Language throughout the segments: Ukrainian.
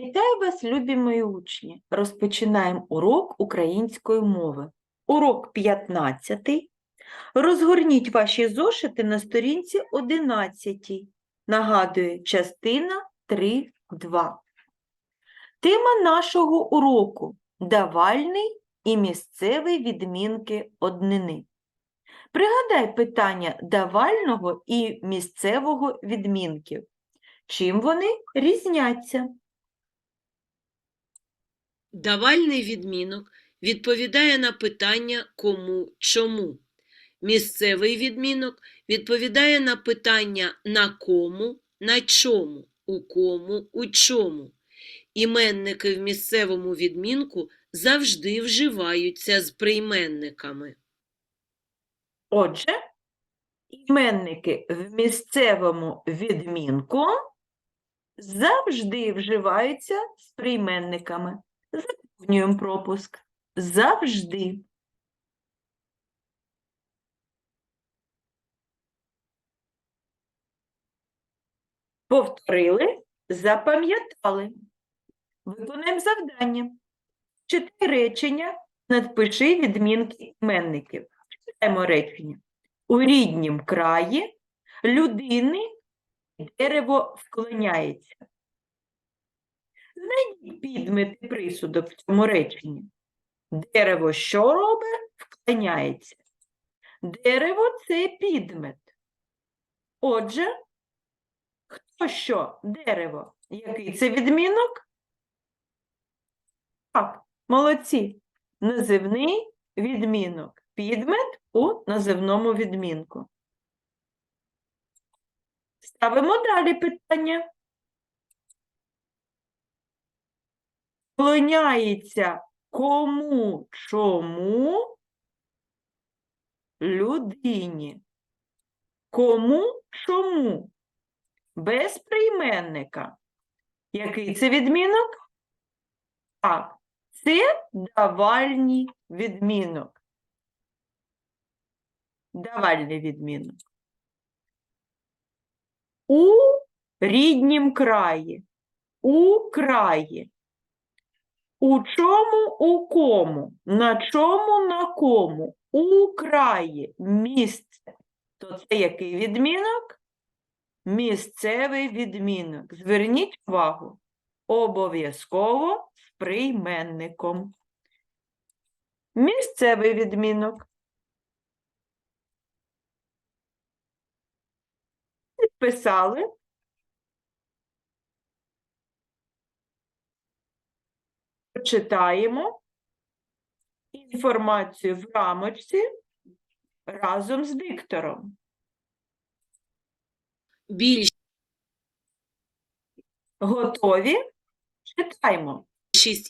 Вітаю вас, любі мої учні! Розпочинаємо урок української мови. Урок 15. Розгорніть ваші зошити на сторінці 11. Нагадую, частина 3.2. Тема нашого уроку – давальний і місцевий відмінки однини. Пригадай питання давального і місцевого відмінків. Чим вони різняться? Давальний відмінок відповідає на питання кому, чому. Місцевий відмінок відповідає на питання на кому, на чому, у кому, у чому. Іменники в місцевому відмінку завжди вживаються з прийменниками. Отже, іменники в місцевому відмінку завжди вживаються з прийменниками. Заповнюємо пропуск. Завжди. Повторили, запам'ятали. Виконаємо завдання. Читай речення, надпиши відмінки іменників. Читаємо речення. У ріднім краї людини дерево вклоняється. Знайдіть підмет і присудок в цьому реченні. Дерево що робить? Вклоняється. Дерево це підмет. Отже, хто що? Дерево. Який це відмінок? Так, молодці. Називний відмінок. Підмет у називному відмінку. Ставимо далі питання. Вклоняється кому, чому людині. Кому, чому? Без прийменника. Який це відмінок? Так, це давальний відмінок. Давальний відмінок. У ріднім краї. У краї. У чому, у кому? На чому, на кому? У краї. Місце. То це який відмінок? Місцевий відмінок. Зверніть увагу. Обов'язково з прийменником. Місцевий відмінок. Підписали. Читаємо інформацію в рамочці разом з диктором. Більшість Готові? Читаємо.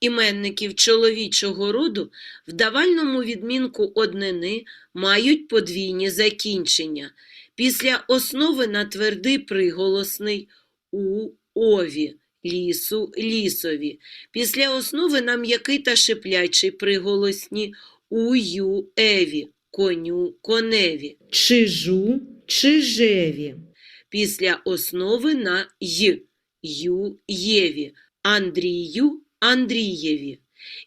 іменників чоловічого роду в давальному відмінку однини мають подвійні закінчення. Після основи на твердий приголосний у ові, лісу лісові. Після основи на м'який та шиплячий приголосні ую еві, коню коневі, чижу чижеві. Після основи на й, ю єві, Андрію Андрієві.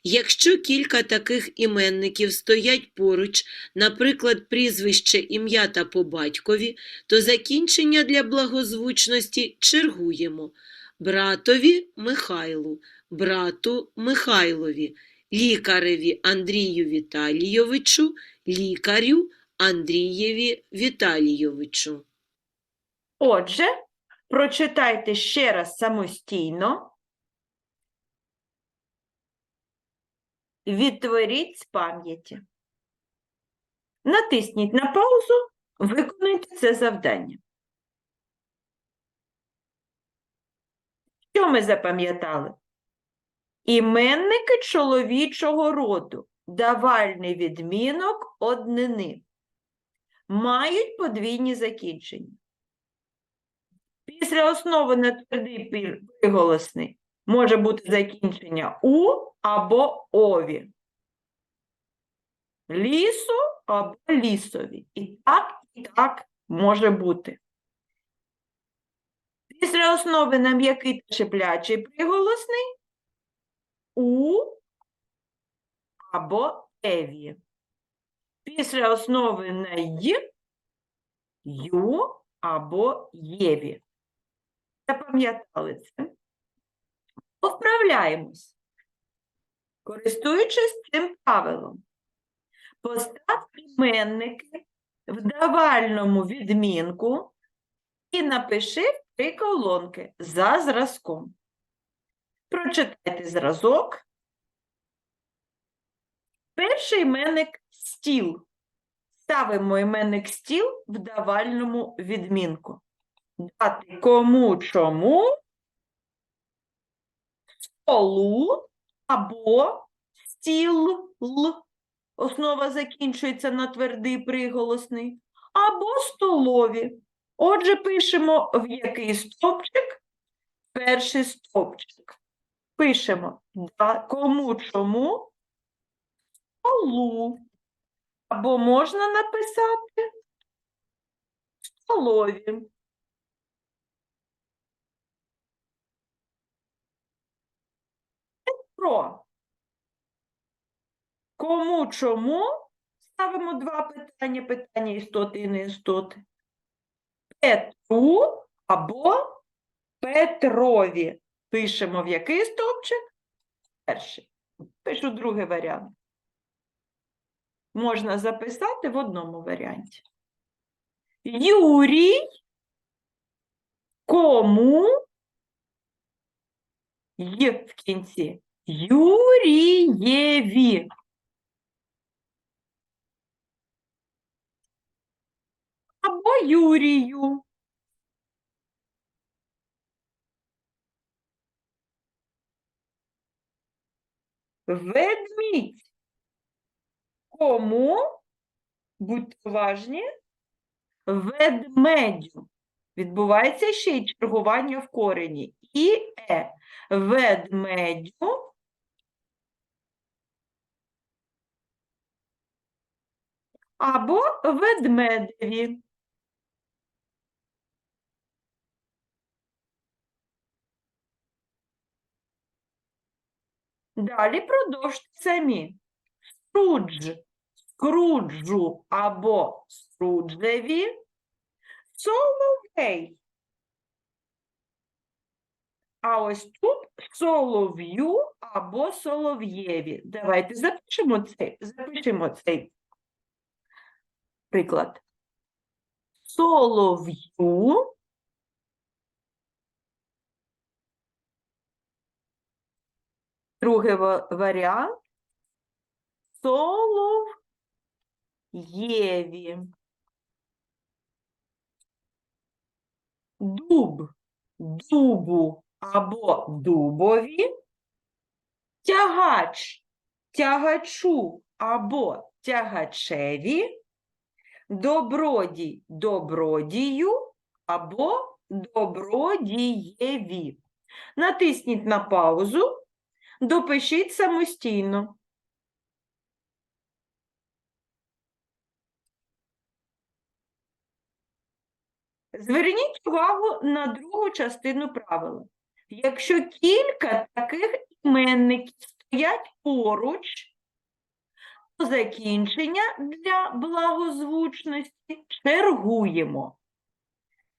Якщо кілька таких іменників стоять поруч, наприклад, прізвище, ім'я та по батькові, то закінчення для благозвучності чергуємо. Братові Михайлу, брату Михайлові, лікареві Андрію Віталійовичу, лікарю Андрієві Віталійовичу. Отже, прочитайте ще раз самостійно. Відтворіть з пам'яті. Натисніть на паузу, виконуйте це завдання. Що ми запам'ятали? Іменники чоловічого роду, давальний відмінок однини. Мають подвійні закінчення. Після основи на твердий приголосний може бути закінчення у або ові. Лісу або лісові. І так, і так може бути. Після основи на м'який та шиплячий приголосний у або еві. Після основи на й ю або єві. Запам'ятали це? Повправляємось. Користуючись цим правилом, постав іменники в давальному відмінку і напиши три колонки за зразком. Прочитайте зразок. Перший іменник стіл. Ставимо іменник стіл в давальному відмінку. Дати кому чому столу або стіл. Основа закінчується на твердий приголосний. Або столові. Отже, пишемо в який стовпчик? Перший стовпчик. Пишемо кому чому столу. Або можна написати столові. Про. Кому чому ставимо два питання, питання істоти і неістоти. Петру або Петрові. Пишемо в який стовпчик? Перший. Пишу другий варіант. Можна записати в одному варіанті. Юрій. Кому? Й в кінці. Юрієві. Або Юрію. Ведмідь. Кому? Будьте уважні. Ведмедю. Відбувається ще й чергування в корені. І е. Ведмедю. Або ведмедеві. Далі продовжте самі. Скрудж, скруджу або скруджеві. Соловей. А ось тут солов'ю або солов'єві. Давайте запишемо цей, запишемо цей приклад. Солов'ю Другий ва- варіант. Солов'єві. Дуб, дубу або дубові. Тягач, тягачу або тягачеві. Добродій, добродію або добродієві. Натисніть на паузу. Допишіть самостійно. Зверніть увагу на другу частину правила. Якщо кілька таких іменників стоять поруч, то закінчення для благозвучності чергуємо.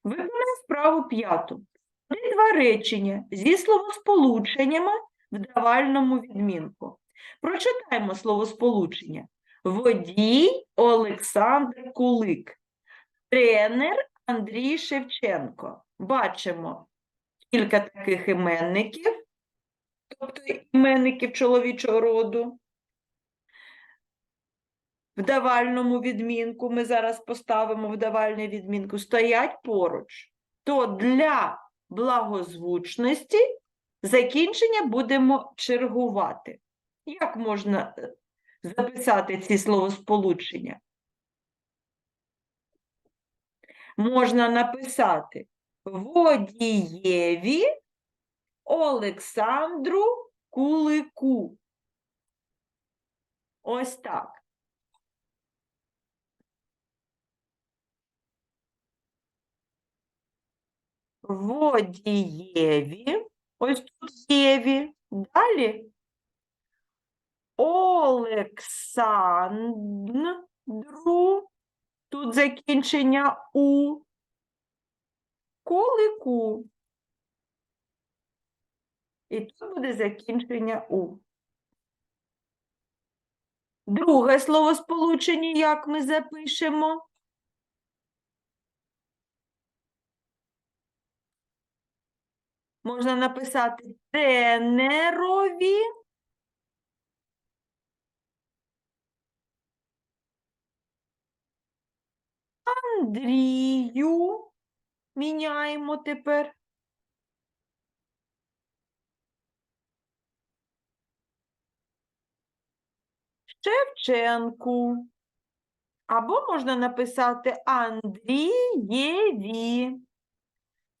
Виконаємо справу п'яту. Склади Два речення зі словосполученнями в давальному відмінку. Прочитаємо словосполучення. Водій Олександр Кулик. Тренер Андрій Шевченко. Бачимо кілька таких іменників, тобто іменників чоловічого роду. В давальному відмінку, ми зараз поставимо в давальний відмінку, стоять поруч. То для благозвучності закінчення будемо чергувати. Як можна е, записати ці словосполучення? Можна написати Водієві Олександру Кулику. Ось так. водієві, ось тут єві, далі Олександру, тут закінчення у, Кулику. І тут буде закінчення у. Друге словосполучення, як ми запишемо? Можна написати тренерові. Андрію. Міняємо тепер. Шевченку. Або можна написати Андрієві.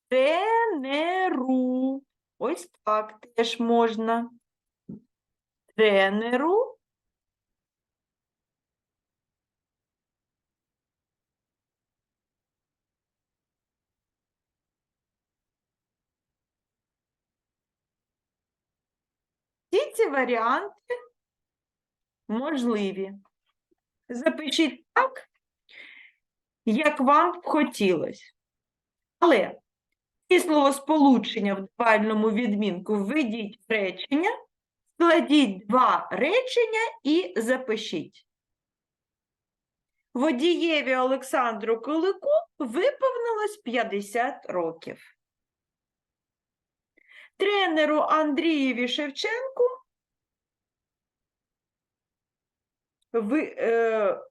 Тренеру. Ось так теж можна. Тренеру. Всі ці варіанти можливі. Запишіть так, як вам б хотілося. Але ці словосполучення в давальному відмінку введіть речення, складіть два речення і запишіть. Водієві Олександру Кулику виповнилось 50 років. Тренеру Андрієві Шевченку е,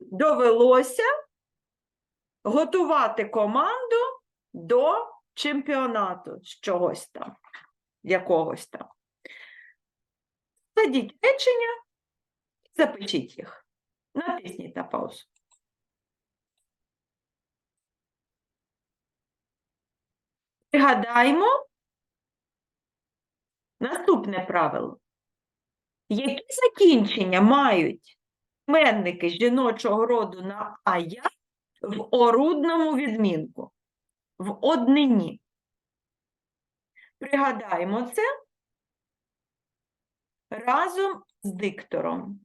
довелося готувати команду до чемпіонату з чогось там, якогось там. Складіть речення, запишіть їх. Натисніть на паузу. Пригадаймо наступне правило. Які закінчення мають іменники жіночого роду на ая в орудному відмінку, в однині? Пригадаємо це разом з диктором.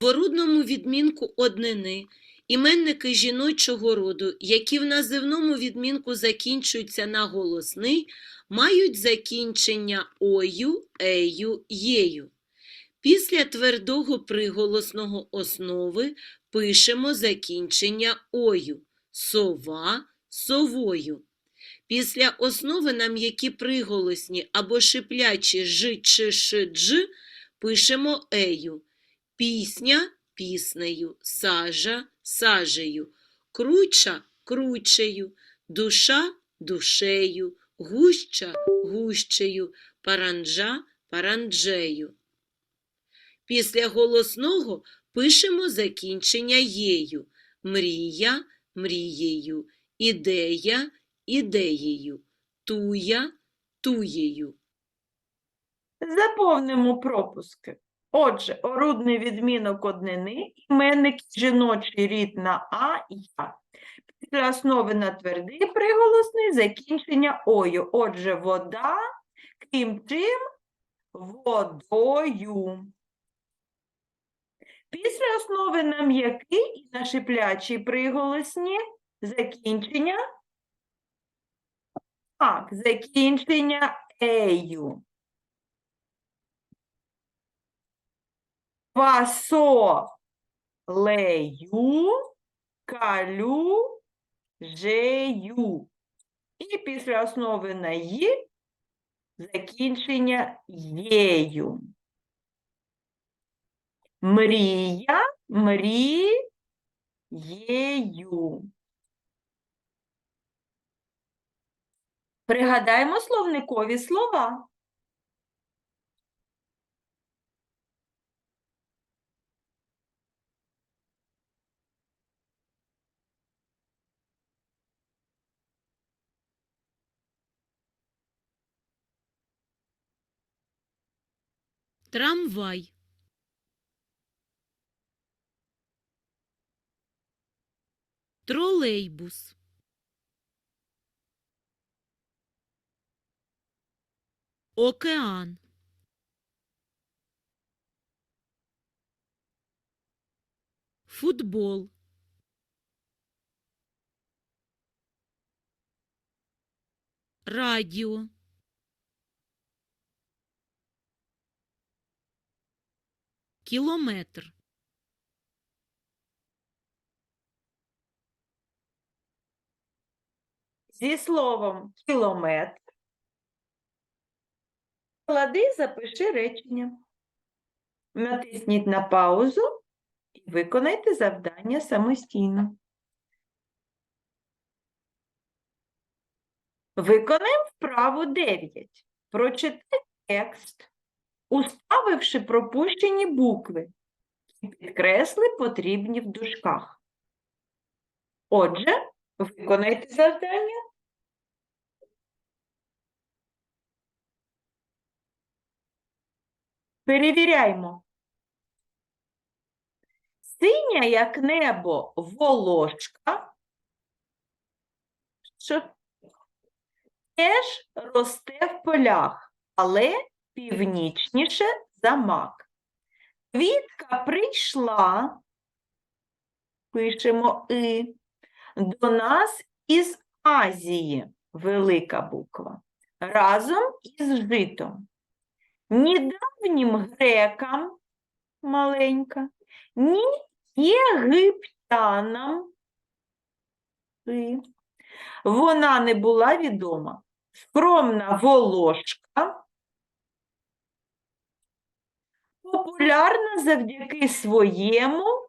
В орудному відмінку однини іменники жіночого роду, які в називному відмінку закінчуються на голосний, мають закінчення ою, ею, єю. Після твердого приголосного основи пишемо закінчення ою, сова, совою. Після основи на м'які приголосні або шиплячі ж, ч, ш, дж пишемо ею. Пісня піснею, сажа сажею, круча кручею, душа душею, гуща гущею, паранджа паранджею. Після голосного пишемо закінчення єю, мрія мрією, ідея ідеєю, туя туєю. Заповнимо пропуски. Отже, орудний відмінок однини, іменник жіночий рід на а я. Після основи на твердий приголосний закінчення ою. Отже, вода, крім чим, водою. Після основи на м'який і на шиплячий приголосні закінчення. Так, закінчення ею. фасолею, калю, жею. І після основи на «ї» закінчення єю. Мрія, мрією. Пригадаємо словникові слова. Трамвай. тролейбус. Океан. Футбол. Радіо. Кілометр. Зі словом кілометр склади запиши речення. Натисніть на паузу і виконайте завдання самостійно. Виконаємо вправу 9. Прочитай текст, уставивши пропущені букви і підкресли потрібні в дужках. Отже, виконайте завдання. Перевіряємо. Синя, як небо, волошка, що теж росте в полях, але північніше за мак. Квітка прийшла, пишемо и, до нас із Азії, велика буква, разом із житом. Ні давнім грекам, маленька, ні єгиптянам. Вона не була відома. Скромна волошка, популярна завдяки своєму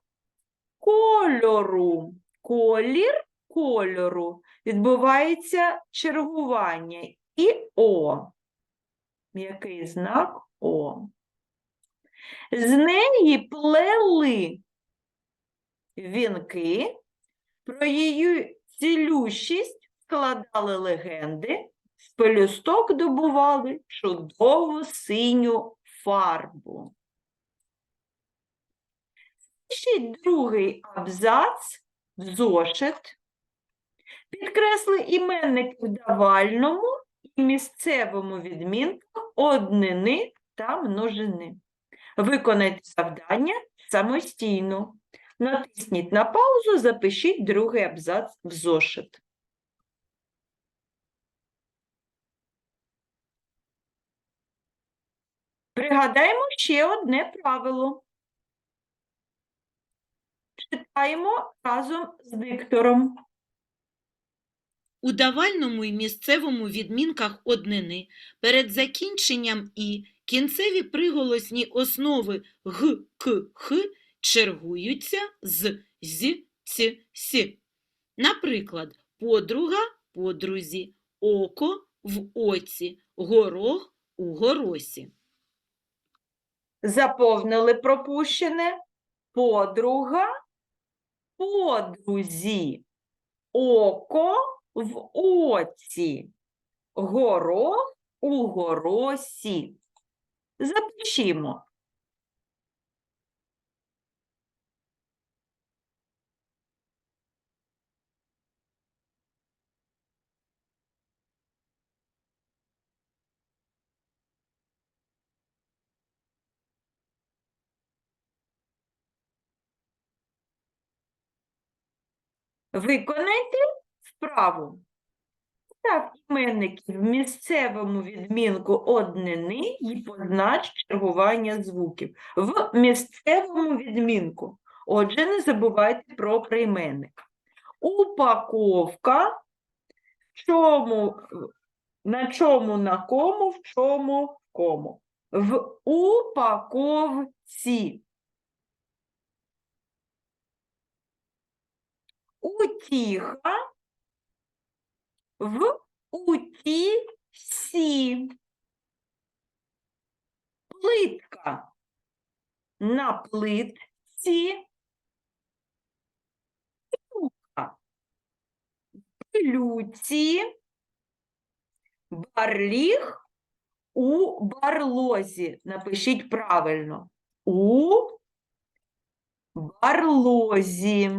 кольору. Колір кольору. Відбувається чергування. І О. Який знак О. З неї плели вінки, про її цілющість складали легенди, з пелюсток добували чудову синю фарбу. Пишіть другий абзац зошит. Підкресли іменник в давальному і місцевому відмінках однини та множини. Виконайте завдання самостійно. Натисніть на паузу, запишіть другий абзац в зошит. Пригадаємо ще одне правило. Читаємо разом з диктором. У давальному і місцевому відмінках однини перед закінченням і кінцеві приголосні основи г, к, х чергуються з з, ц, с. Наприклад, подруга подрузі, око в оці, горох у горосі. Заповнили пропущене подруга, подрузі, око в оці, горох у горосі. Запишімо. Виконайте вправу. Став іменники в місцевому відмінку однини і познач чергування звуків. В місцевому відмінку. Отже, не забувайте про прийменник. Упаковка. Чому, на чому, на кому, в чому, в кому. В упаковці. Утіха в утісі. Плитка на плитці. Пилюка. Барліг у барлозі. Напишіть правильно. У барлозі.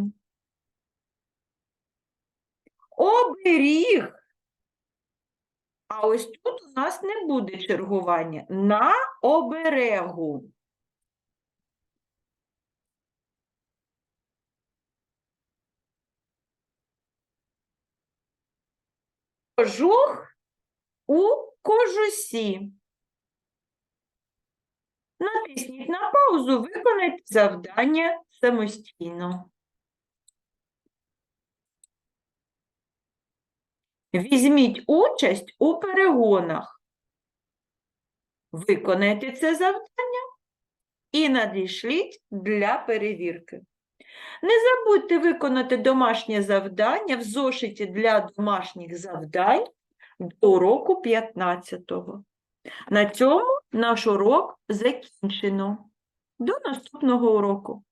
Оберіг А ось тут у нас не буде чергування. На оберегу. Кожух у кожусі. Натисніть на паузу, виконайте завдання самостійно. Візьміть участь у перегонах. Виконайте це завдання і надішліть для перевірки. Не забудьте виконати домашнє завдання в зошиті для домашніх завдань до уроку 15-го. На цьому наш урок закінчено. До наступного уроку.